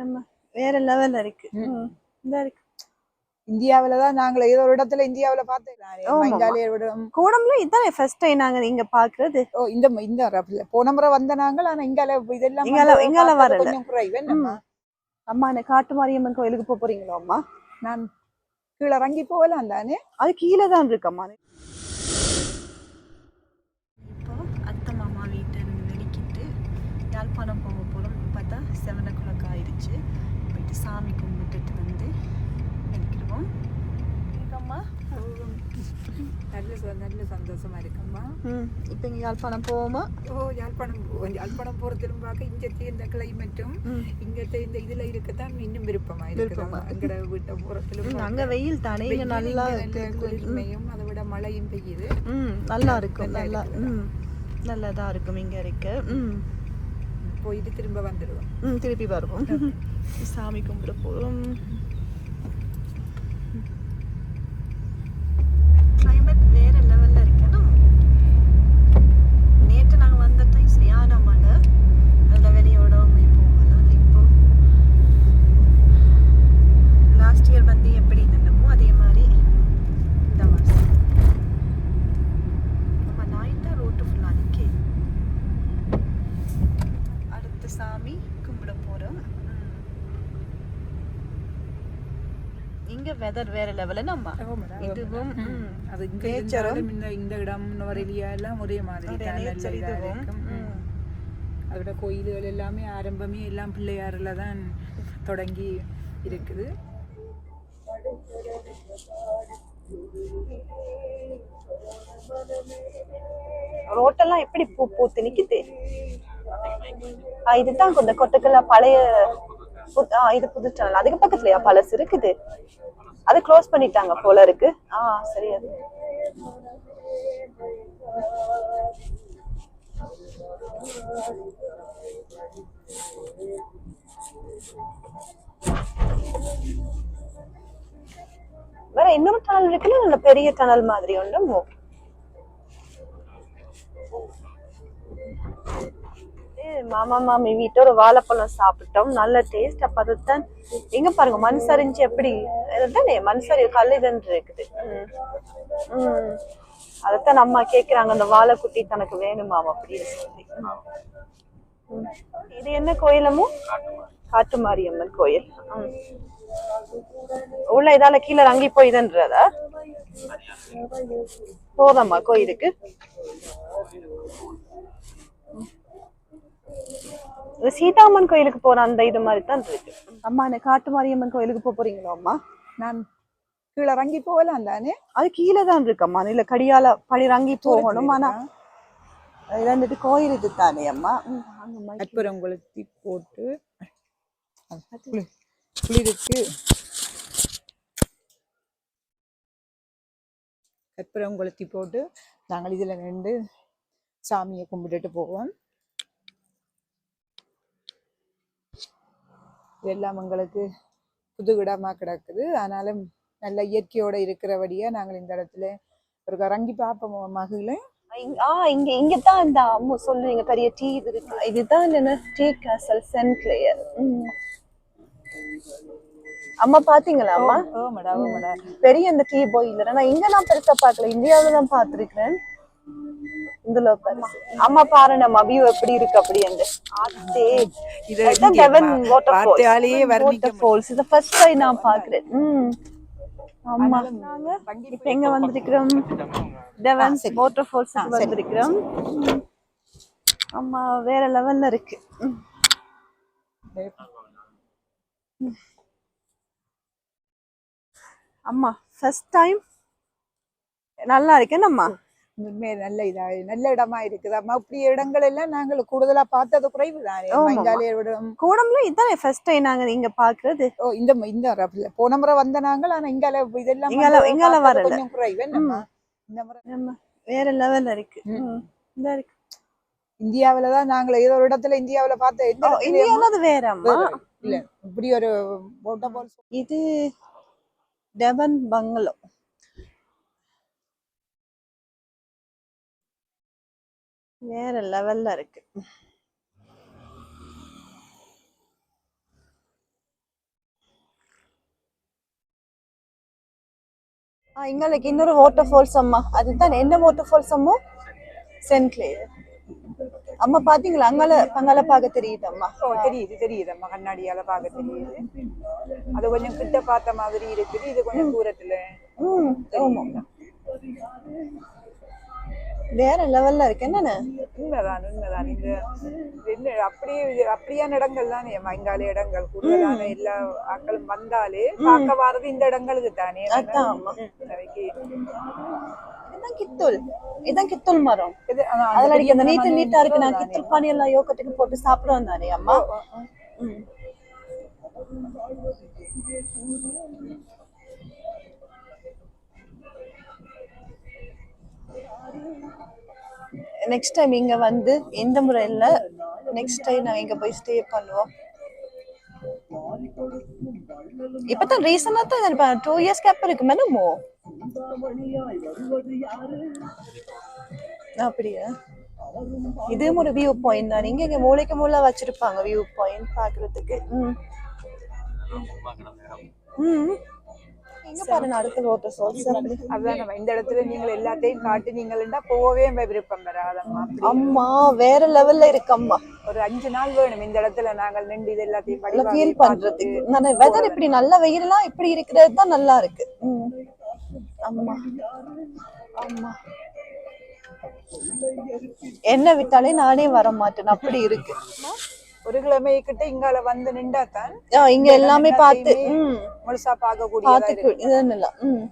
ஆமா வேற லெவல்ல இருக்கு. ம். இந்த இருக்கு. இந்தியாவில தான் நாங்கள் ஏதோ ஒரு இடத்துல இந்தியாவில விடம். கூடம்ல இதான் ஃபர்ஸ்ட் டைம் நாங்க இங்க பாக்குறது ஓ இந்த இந்த போன முறை வந்த நாங்கள் ஆனா இங்கால இதெல்லாம் இங்கால- இங்கால வரல. கொஞ்சம் குறைவு. அம்மா? இந்த காட்டு மாரியம்மன் கோயிலுக்கு போக போறீங்களா அம்மா? நான் கீழே இறங்கி போகலாம் தானே? அது கீழே தான் இருக்கம்மா இப்போ அத்தை மாமா வீட்டை வெளிக்கிட்டு யாழ்ப்பாணம் செவன் ஓ கிளாக் ஆயிடுச்சு. போயிட்டு சாமி கும்பிட்டுட்டு வந்து நிற்கிறோம். இருக்கம்மா நல்ல சந்தோஷமா இருக்கம்மா. இப்போ இங்கே யாழ்ப்பாணம் போவோமா? ஓ யாழ்ப்பாணம் யாழ்ப்பாணம் போகிறதிலும் பார்க்க இங்கே இந்த கிளைமேட்டும் இங்கே இந்த இதில் இருக்கத்தான் இன்னும் விருப்பமாக இருக்குமா அங்கே வீட்டை போகிறதிலும் வெயில் தானே. நல்லா குளிர்மையும் அதை விட மழையும் பெய்யுது. ம் நல்லா இருக்கும். நல்லா ம் நல்லதாக இருக்கும் இங்கே இருக்க. போயிட்டு திரும்ப வந்துடுவோம் ம் திருப்பி வருவோம் சாமி கும்பிட போகிறோம் கிளைமேட் வேற லெவல்ல இருக்கணும் நேற்று நாங்கள் வந்த டைம் சரியான மழை அதில் வெளியோட போகலாம் இப்போ லாஸ்ட் இயர் வந்து எப்படி இருந்தமோ அதே மாதிரி இந்த வருஷம் நம்ம நாய்ட்டா ரோட்டு ஃபுல்லாக நிற்கே அடுத்த சாமி கும்பிட போறோம் இங்க வெதர் வேற லெவல்ல நம்ம. இதுவும் அது இருந்தாலும் இந்த இந்த இடம் நுவரெலியா எல்லாம் ஒரே மாதிரி இதுவும். அதோட கோயில்கள் எல்லாமே ஆரம்பமே எல்லாம் பிள்ளையாறுல தான் தொடங்கி இருக்குது. ரோட்டெல்லாம் எப்படி பூ பூத்து நிக்குது ஆ, இதுதான் இந்த கொட்டக்கல்ல பழைய இது புது சேனல் அதுக்கு பக்கத்துலயா? பழசு இருக்குது. அது க்ளோஸ் பண்ணிட்டாங்க போல இருக்கு. ஆ சரி அது. வேற இன்னொரு டனல் இருக்குல்ல நல்ல பெரிய டனல் மாதிரி ஒன்றும்? மாமா மாமி வீட்டோட வாழைப்பழம் சாப்பிட்டோம். நல்ல டேஸ்ட் அப்ப அதுதான் எங்க பாருங்க மண் சரிஞ்சு எப்படி அதுதானே மண் சரி கல் இருக்குது. ம். ம். அதைத்தான் அம்மா கேக்குறாங்க அந்த வாழைக்குட்டி தனக்கு வேணுமாம் அப்படின்னு சொல்லி. இது என்ன கோயிலமோ காட்டு மாரியம்மன் கோயில். ம். உள்ள இதால கீழே இறங்கி போயிதுன்றதா போதம்மா கோயிலுக்கு? இந்த சீதாம்மன் கோயிலுக்கு போற அந்த இது மாதிரி தான் இருக்கு. அம்மா இந்த காட்டு மாரியம்மன் கோயிலுக்கு போக போறீங்களா அம்மா? நான் கீழே இறங்கி போகலாம் தானே? அது கீழே தான் இருக்கம்மா இல்ல கடியால படி இறங்கி போகணும். ஆனா இது வந்துட்டு கோயில் இது தானே அம்மா? ம், வாங்கம்மா. கற்பூரம் கொளுத்தி போட்டு குளி- குளிருக்கு. கற்பூரம் கொளுத்தி போட்டு நாங்கள் இதுல நின்று சாமியை கும்பிட்டுட்டு போவோம். இதெல்லாம் எங்களுக்கு புது இடமா கிடக்குது. ஆனாலும் நல்ல இயற்கையோட இருக்கிறபடியா நாங்கள் இந்த இடத்துல ஒரு இறங்கி பார்ப்போம் இங்க- ஆ இங்க இங்க தான் இந்த அம்மா சொல்லுவீங்க பெரிய டீ இது இருக்கு. இதுதான் என்ன டீ கேசல் சென்ட் லேயர் அம்மா பாத்தீங்களா அம்மா? ஓமடா ஓமடா பெரிய அந்த டீ பாய்லர் நான் இங்க நான் பெருசா பார்க்கல இந்தியாவில தான் பார்த்திருக்கிறேன் அம்மா பாரு நம்ம வியூ எப்படி இருக்கு அப்படி அந்த ஆத்தே இது பா- வாட்டர் ஃபால்ஸ் வர்ணிக்க ஃபால்ஸ் இது ஃபர்ஸ்ட் டைம் நான் பாக்குறேன் ம். ஆமா நாங்க இப்ப எங்க வந்திருக்கிறோம்? டெவன் வாட்டர் ஃபால்ஸ் வந்திருக்கிறோம். ஆமா வேற லெவல்ல இருக்கு. அம்மா ஃபர்ஸ்ட் டைம் நல்லா இருக்கேன் அம்மா? உண்மையே நல்ல இதா நல்ல இடமா இருக்குது. அம்மா இப்படி இடங்கள் எல்லாம் நாங்கள் கூடுதலா பார்த்தது குறைவு தானே கூடம்ல இதான் ஃபர்ஸ்ட் டைம் நாங்க இங்க பாக்குறது ஓ இந்த இந்த போன முறை வந்த நாங்கள் ஆனா இங்கால இதெல்லாம் இங்கால- இங்கால வரல. கொஞ்சம் குறைவு. என்னம்மா? இந்த முறை. வேற லெவல்ல இருக்கு. ம். இந்த இருக்கு. இந்தியாவில தான் நாங்கள் ஏதோ ஒரு இடத்துல இந்தியாவில பார்த்த இந்தியால அது வேற. இல்ல. இப்படி ஒரு இது டெவன் பங்களோ வேற லெவல்ல இருக்கு. இங்களுக்கு இன்னொரு வாட்டர் ஃபால்ஸ் அம்மா அதுதான் என்ன வாட்டர் ஃபால்ஸ் அம்மோ சென்ட் அம்மா பாத்தீங்களா? அங்கால பங்கால பார்க்க தெரியுது அம்மா தெரியுது தெரியுது அம்மா. கண்ணாடியால பாக்க தெரியுது. அது கொஞ்சம் கிட்ட பார்த்த மாதிரி இருக்குது. இது கொஞ்சம் தூரத்துல. ம் வேற லெவல்ல இருக்கு. என்னன்னு உண்மைதான் உண்மைதான். இந்த என்ன அப்படியே அப்படியான இடங்கள் தானே மங்கால இடங்கள் கூடுதலான எல்லா ஆட்களும் வந்தாலே பார்க்க வர்றது இந்த இடங்களுக்கு தானே. இதுதான் கித்துல் இதுதான் கித்துல் மரம். இது அதுல அடிக்க அந்த நீட்டு இருக்கு. நான். கித்துல் பானி எல்லாம் யோகத்துக்கு போட்டு சாப்பிடுவோம் தானே அம்மா? நெக்ஸ்ட் டைம் இங்க வந்து எந்த முறை நெக்ஸ்ட் டைம் நாங்க இங்க போய் ஸ்டே பண்ணுவோம். இப்பதான் ரீசனா தான் டூ இயர்ஸ் கேப் இருக்கு. மேனமோ? அப்படியா? இதுவும் ஒரு வியூ பாயிண்ட் தான். இங்க இங்க மூளைக்கு மூளை வச்சிருப்பாங்க. வியூ பாயிண்ட் பாக்குறதுக்கு. ம். ம். அதான் நம்ம இந்த இடத்துல நீங்கள் எல்லாத்தையும் காட்டி நீங்கள்டா போகவே விருப்பம் வராதம்மா அம்மா வேற லெவல்ல இருக்கு அம்மா. ஒரு அஞ்சு நாள் வேணும் இந்த இடத்துல நாங்கள் நின்று இது எல்லாத்தையும் ஃபீல் பண்றதுக்கு. நான் வெதர் இப்படி நல்ல வெயில்லாம் இப்படி இருக்கிறது தான் நல்லா இருக்கு. ம். அம்மா. அம்மா. என்ன விட்டாலே நானே வர மாட்டேன். அப்படி இருக்கு. ஒரு கிழமை கிட்ட இங்கால வந்து நின்றா தான் ஆ, இங்க எல்லாமே பார்த்து முழுசா பார்க்கக்கூடியதா பார்த்து இருக்கு இதுன்னு இல்ல ம்.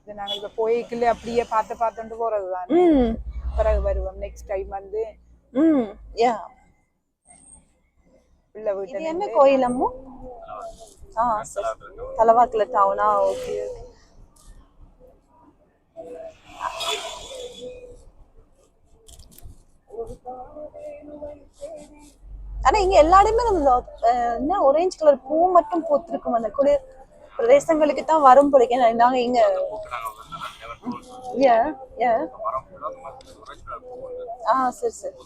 இது நாங்கள் இப்ப போய்க்குள்ள அப்படியே பார்த்து பார்த்துட்டு போறதுதான். ம். பிறகு வருவோம் நெக்ஸ்ட் டைம் வந்து. ம் யா. உள்ள இது வீட்டு என்ன கோயில் அம்மு? ஆ தலவாக்குல டவுனா ஓகே ஓகே. ஆனா இங்க எல்லா இடமே நம்ம என்ன ஒரேஞ்ச் கலர் பூ மட்டும் பூத்திருக்கும். அந்த குளிர் பிரதேசங்களுக்கு தான் வரும் பிடிக்க நாங்க இங்க ஏ ஏ ஆ சரி சரி.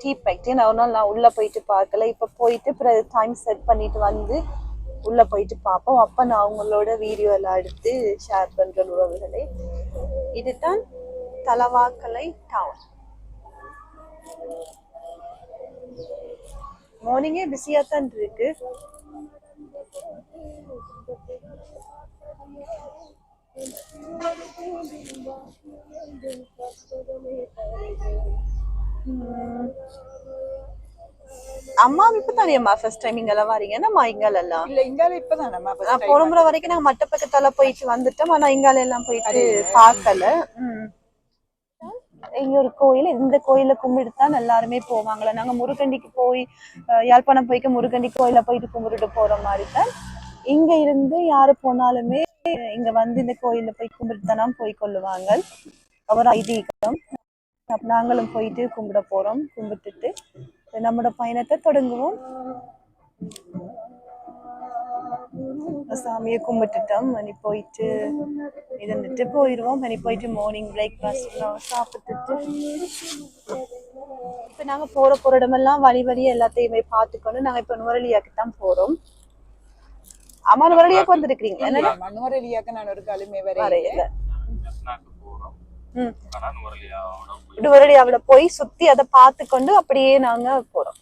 டீ பேக்டே நான் ஒரு நாள் நான் உள்ள போயிட்டு பார்க்கல. இப்ப போயிட்டு பிறகு டைம் செட் பண்ணிட்டு வந்து உள்ள போயிட்டு பார்ப்போம். அப்ப நான் அவங்களோட வீடியோ எல்லாம் எடுத்து ஷேர் பண்றேன் உறவுகளை. இதுதான் தலவாக்கலை டவுன் மார்னிங்கே பிஸியா தான் இருக்கு. அம்மா இப்பதானே அம்மா ஃபர்ஸ்ட் டைம் இங்கெல்லாம் வரீங்க என்னம்மா இங்கால எல்லாம் இல்ல இங்கால நான் போன முறை வரைக்கும் நாங்க மட்ட பக்கத்தால போயிட்டு வந்துட்டோம். ஆனா இங்கால எல்லாம் போயிட்டு பார்க்கல. இங்க ஒரு கோயில் இந்த கோயில கும்பிட்டு தான் எல்லாருமே போவாங்களே? நாங்க முருகண்டிக்கு போய் யாழ்ப்பாணம் போய்க்க முருகண்டி கோயில போயிட்டு கும்பிட்டுட்டு போற மாதிரி தான் இங்க இருந்து யாரு போனாலுமே இங்க வந்து இந்த கோயிலில் போய் கும்பிட்டு தானே போய் கொள்ளுவாங்க. ஒரு ஐதீகம். நாங்களும் போயிட்டு கும்பிட போறோம் கும்பிட்டுட்டு. நம்மளோட பயணத்தை தொடங்குவோம். சாமியை கும்பிட்டுட்டோம். மணி போயிட்டு இருந்துட்டு போயிடுவோம் மணி போயிட்டு மார்னிங் பிரேக்ஃபாஸ்ட் சாப்பிட்டுட்டு. இப்போ நாங்க போற போற இடமெல்லாம் வழி வழி எல்லாத்தையுமே பார்த்துக்கொண்டு நாங்க இப்போ நுவரலியாக்கு தான் போறோம். அம்மா நுவரலியாக்கு வந்திருக்கிறீங்க என்ன மனோரலியாக்க நான் ஒரு காலுமே வரையில. நுவரலியாவோட போய் சுத்தி அதை பார்த்துக்கொண்டு அப்படியே நாங்க போறோம்.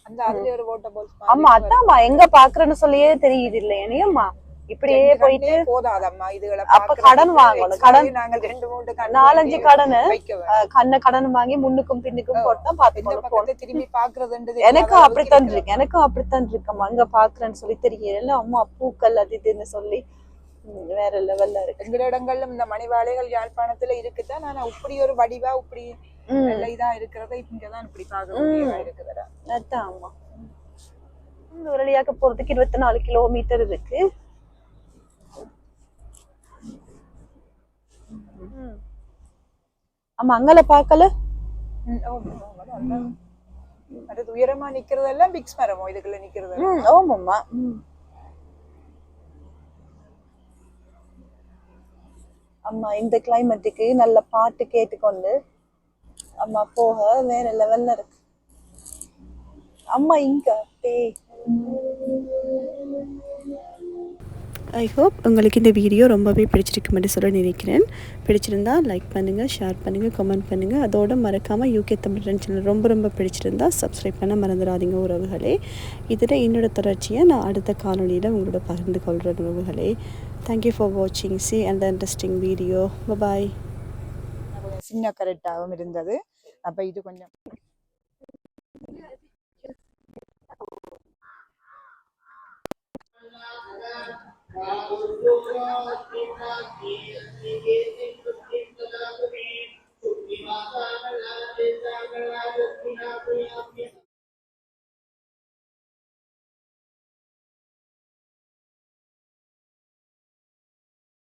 ஆமா அதான்மா எங்க பாக்குறேன்னு சொல்லியே தெரியுது இல்லையா இப்படியே போயிட்டு போதாதம்மா இதுகளை அப்ப கடன் வாங்கணும். கடன் நாங்கள் ரெண்டு மூணு நாலஞ்சு கடனை கண்ணை கடன் வாங்கி முன்னுக்கும் பின்னுக்கும் போட்டு திரும்பி பாக்குறதுன்றது எனக்கும் அப்படித்தான் இருக்கு. எனக்கும் அப்படித்தான் இருக்கம்மா. அங்க பாக்குறேன்னு சொல்லி தெரியல அம்மா பூக்கள் அது இதுன்னு சொல்லி வேற லெவல்ல இருக்கு. இடங்கள்ல இந்த மணிவாளைகள் யாழ்ப்பாணத்துல இருக்குதான். ஆனா இப்படி ஒரு வடிவா இப்படி இதா இருக்கிறத இங்கதான் இப்படி பார்க்க இருக்குதுடா. அதான் ஆமா. இந்த உரளியாக்க போறதுக்கு இருபத்தி நாலு கிலோமீட்டர் இருக்கு. ஆமா அங்கல பாக்கல. அடுத்து உயரமா நிக்கிறதெல்லாம் பிக்ஸ் மரமோ இதுக்குள்ள நிக்கிறது ஆமாம்மா. அம்மா இந்த கிளைமேட்டுக்கு நல்ல பாட்டு கேட்டுக்கொண்டு அம்மா போக வேற லெவல்ல இருக்கு. அம்மா இங்க பே. ஐ ஹோப் உங்களுக்கு இந்த வீடியோ ரொம்பவே பிடிச்சிருக்குமென்று சொல்ல நினைக்கிறேன். பிடிச்சிருந்தா லைக் பண்ணுங்கள் ஷேர் பண்ணுங்கள் கமெண்ட் பண்ணுங்கள் அதோடு மறக்காமல் யூகே தமிழ் சேனல் ரொம்ப ரொம்ப பிடிச்சிருந்தா சப்ஸ்கிரைப் பண்ண மறந்துடாதீங்க உறவுகளே. இதில் என்னோடய தொடர்ச்சியை நான் அடுத்த காணொளியில் உங்களோட பகிர்ந்து கொள்கிறேன் உறவுகளே. தேங்க்யூ ஃபார் வாட்சிங் see and interesting video bye கொஞ்சம் சின்ன கரெக்டாகவும் இருந்தது. அப்ப இது கொஞ்சம்